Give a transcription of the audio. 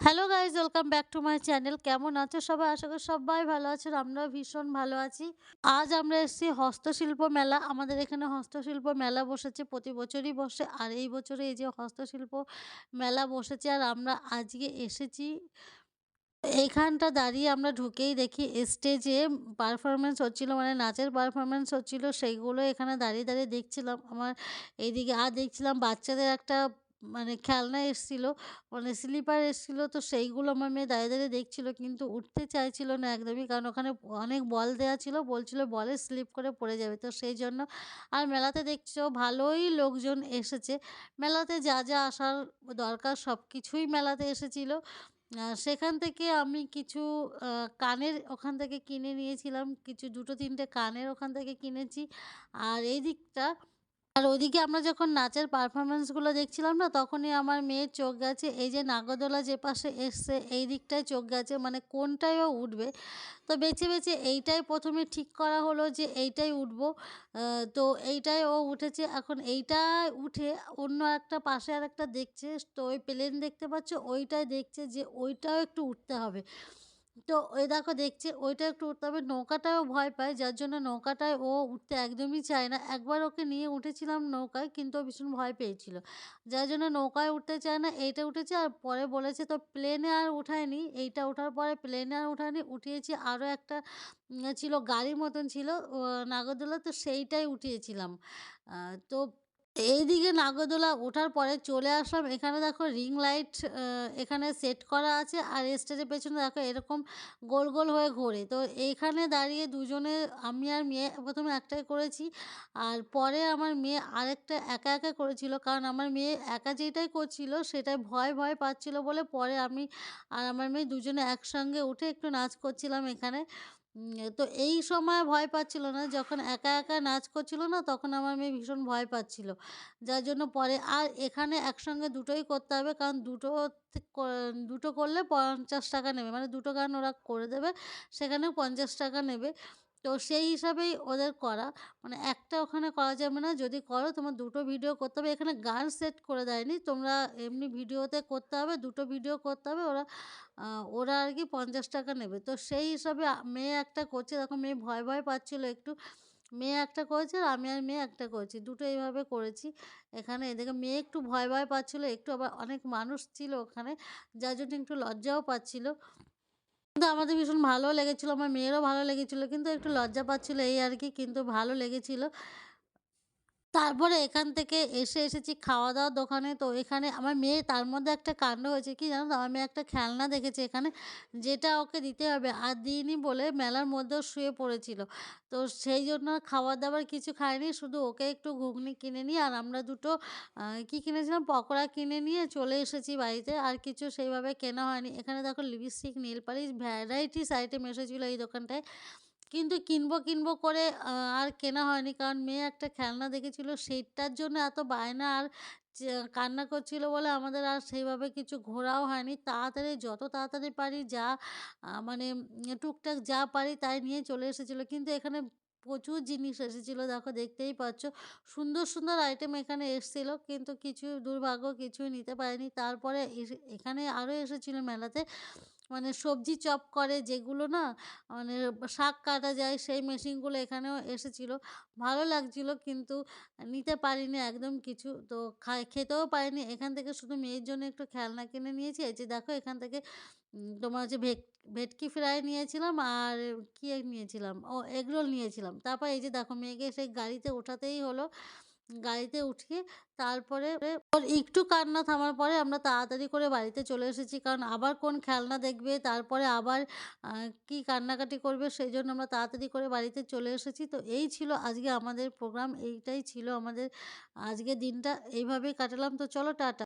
Hello guys welcome back to my channel কেমন আছো সবাই? আশা করি সবাই ভালো আছেন আমরাও ভীষণ ভালো আছি। আজ আমরা এসেছি হস্তশিল্প মেলা। আমাদের এখানে হস্তশিল্প মেলা বসেছে, প্রতি বছরই বসে। আর এই বছরে এই যে হস্তশিল্প মেলা বসেছে আর আমরা আজকে এসেছি। এইখানটা দাঁড়িয়ে আমরা ঢুকেই দেখি স্টেজে পারফরমেন্স হচ্ছিল মানে নাচের পারফরমেন্স হচ্ছিল, সেইগুলো এখানে দাঁড়িয়ে দাঁড়িয়ে দেখছিলাম। আমার এইদিকে, আর দেখছিলাম বাচ্চাদের একটা মানে খেলনা এসছিল মানে স্লিপার এসছিল, তো সেইগুলো আমার মেয়ে দাঁড়িয়ে দাঁড়িয়ে দেখছিল, কিন্তু উঠতে চাইছিল না একদমই, কারণ ওখানে অনেক বল দেওয়া ছিল, বলছিল বলে স্লিপ করে পড়ে যাবে, তো সেই জন্য আর মেলাতে দেখছ ভালোই লোকজন এসেছে, মেলাতে যা যা আসার দরকার সব কিছুই মেলাতে এসেছিল সেখান থেকে আমি কিছু কানের ওখান থেকে কিনে নিয়েছিলাম, কিছু দুটো তিনটে কানের ওখান থেকে কিনেছি, আর এই দিকটা আর ওইদিকে আমরা যখন নাচের পারফরমেন্সগুলো দেখছিলাম না, তখনই আমার মেয়ের চোখ গেছে। এই যে নাগরদোলা যে পাশে এসছে, এই দিকটায় চোখ গেছে মানে কোনটায় ও উঠবে। তো বেছে বেছে এইটাই প্রথমে ঠিক করা হলো যে এইটাই উঠবো। তো এইটাই ও উঠেছে। এখন এইটা উঠে অন্য একটা পাশে আর একটা দেখছে। তো ওই প্লেন দেখতে পাচ্ছ ওইটাই দেখছে যে ওইটাও একটু উঠতে হবে। তো ওই দেখো দেখছে ওইটা একটু হবে। নৌকাটাও ভয় পায়, যার জন্য নৌকাটায় ও উঠতে একদমই চায় না। একবার ওকে নিয়ে উঠেছিলাম নৌকায়, কিন্তু ও ভীষণ ভয় পেয়েছিল। যার জন্য নৌকায় উঠতে চায় না, এইটা উঠেছে আর পরে বলেছে তো প্লেনে আর উঠায়নি এইটা ওঠার পরে প্লেনে আর উঠায়নি উঠিয়েছি আরও একটা ছিল গাড়ির মতন ছিল নাগরদোলা, তো সেইটাই উঠিয়েছিলাম। তো এইদিকে নাগরদোলা ওঠার পরে চলে আসলাম। এখানে দেখো রিং লাইট এখানে সেট করা আছে আর স্টেজের পেছনে দেখো এরকম গোল গোল হয়ে ঘোরে। তো এইখানে দাঁড়িয়ে দুজনে, আমি আর মেয়ে, প্রথমে একটাই করেছি আর পরে আমার মেয়ে আরেকটা একা একা করেছিল। কারণ আমার মেয়ে একা যেটাই করছিল সেটাই ভয় ভয় পাচ্ছিল বলে পরে আমি আর আমার মেয়ে দুজনে একসঙ্গে উঠে একটু নাচ করছিলাম এখানে। তো এই সময় ভয় পাচ্ছিল না। যখন একা একা নাচ করছিল না, তখন আমার মেয়ে ভীষণ ভয় পাচ্ছিল। যার জন্য পরে আর এখানে একসঙ্গে দুটোই করতে হবে, কারণ দুটো দুটো করলে পঞ্চাশ টাকা নেবে। মানে দুটো গান ওরা করে দেবে, সেখানেও পঞ্চাশ টাকা নেবে। তো সেই হিসাবেই ওদের করা। মানে একটা ওখানে করা যাবে না। যদি করো, তোমার দুটো ভিডিও করতে হবে। এখানে গান সেট করে দেয়নি। তোমরা এমনি ভিডিওতে করতে হবে, দুটো ভিডিও করতে হবে। ওরা ওরা আর কি পঞ্চাশ টাকা নেবে। তো সেই হিসাবে মেয়ে একটা করছে। তখন মেয়ে ভয় ভয় পাচ্ছিলো একটু। মেয়ে একটা করেছে আর আমি আর মেয়ে একটা করেছি। দুটো এইভাবে করেছি। এখানে এদিকে মেয়ে একটু ভয় ভয় পাচ্ছিলো। একটু আবার অনেক মানুষ ছিল ওখানে, যার জন্য একটু লজ্জাও পাচ্ছিল। কিন্তু আমাদের ভীষণ ভালো লেগেছিলো, আমার মেয়েরও ভালো লেগেছিলো, কিন্তু একটু লজ্জা পাচ্ছিলো এই আর কি, কিন্তু ভালো লেগেছিল। তারপরে এখান থেকে এসে এসেছি খাওয়া দাওয়ার দোকানে। তো এখানে আমার মেয়ে, তার মধ্যে একটা কাণ্ড হয়েছে কি জানো? তো আমার মেয়ে একটা খেলনা দেখেছে এখানে, যেটা ওকে দিতে হবে। আর দিইনি বলে মেলার মধ্যেও শুয়ে পড়েছিল। তো সেই জন্য খাবার দাবার কিছু খাইনি, শুধু ওকে একটু ঘুগনি কিনে নিই আর আমরা দুটো কি কিনেছিলাম? পকোড়া কিনে নিয়ে চলে এসেছি বাড়িতে। আর কিছু সেইভাবে কেনা হয়নি। এখানে দেখো lipstick nail polish varieties item এসেছিল এই দোকানটায়। কিন্তু কিনবো কিনবো করে আর কেনা হয়নি। কারণ মেয়ে একটা খেলনা দেখেছিল সেইটার জন্য এত বায়না আর কান্না করছিল বলে আমাদের আর সেইভাবে কিছু ঘোরাও হয়নি। তাড়াতাড়ি যত তাড়াতাড়ি পারি যা মানে টুকটাক যা পারি তাই নিয়ে চলে এসেছিল কিন্তু এখানে প্রচুর জিনিস এসেছিল দেখো দেখতেই পাচ্ছ। সুন্দর, সুন্দর আইটেম এখানে এসেছিল কিন্তু কিছু দুর্ভাগ্য কিছুই নিতে পারিনি। তারপরে এখানে আরও এসেছিল মেলাতে মানে সবজি চপ করে যেগুলো না মানে শাক কাটা যায়, সেই মেশিনগুলো এখানেও এসেছিল। ভালো লাগছিল কিন্তু নিতে পারিনি একদম কিছু। তো খাই, খেতেও পারিনি। এখান থেকে শুধু মেয়ের জন্য একটু খেলনা কিনে নিয়েছি। এই যে দেখো এখান থেকে তোমার হচ্ছে ভেট, ভেটকি ফ্রাই নিয়েছিলাম আর কি নিয়েছিলাম? ও, এগরোল নিয়েছিলাম। তারপর এই যে দেখো মেয়েকে সেই গাড়িতে ওঠাতেই হলো। গাড়িতে উঠিয়ে তারপরে একটু কান্না থামার পরে আমরা তাড়াতাড়ি করে বাড়িতে চলে এসেছি। কারণ আবার কোন খেলনা দেখবে, তারপরে আবার কি কান্নাকাটি করবে সেই জন্য আমরা তাড়াতাড়ি করে বাড়িতে চলে এসেছি। তো এই ছিল আজকে আমাদের প্রোগ্রাম, এইটাই ছিল আমাদের আজকে দিনটা। এইভাবেই কাটালাম। তো চলো টাটা।